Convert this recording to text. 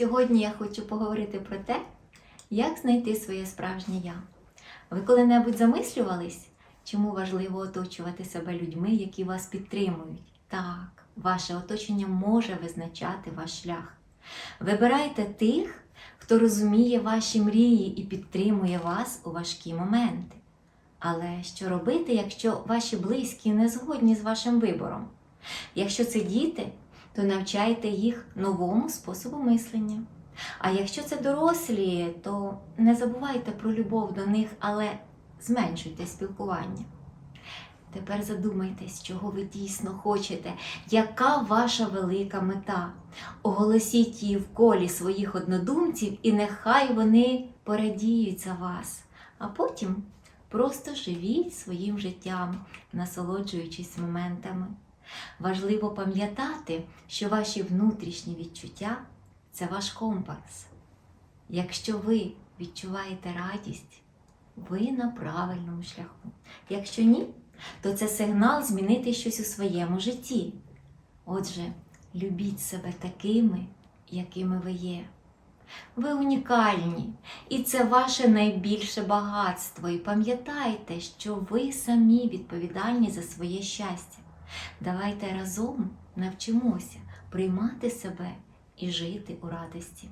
Сьогодні я хочу поговорити про те, як знайти своє справжнє я. Ви коли-небудь замислювались, чому важливо оточувати себе людьми, які вас підтримують? Так, ваше оточення може визначати ваш шлях. Вибирайте тих, хто розуміє ваші мрії і підтримує вас у важкі моменти. Але що робити, якщо ваші близькі не згодні з вашим вибором? Якщо це діти, то навчайте їх новому способу мислення. А якщо це дорослі, то не забувайте про любов до них, але зменшуйте спілкування. Тепер задумайтесь, чого ви дійсно хочете, яка ваша велика мета. Оголосіть її в колі своїх однодумців, і нехай вони порадіють за вас. А потім просто живіть своїм життям, насолоджуючись моментами. Важливо пам'ятати, що ваші внутрішні відчуття це ваш компас. Якщо ви відчуваєте радість, ви на правильному шляху. Якщо ні, то це сигнал змінити щось у своєму житті. Отже, любіть себе такими, якими ви є. Ви унікальні, і це ваше найбільше багатство. І пам'ятайте, що ви самі відповідальні за своє щастя. Давайте разом навчимося приймати себе і жити у радості.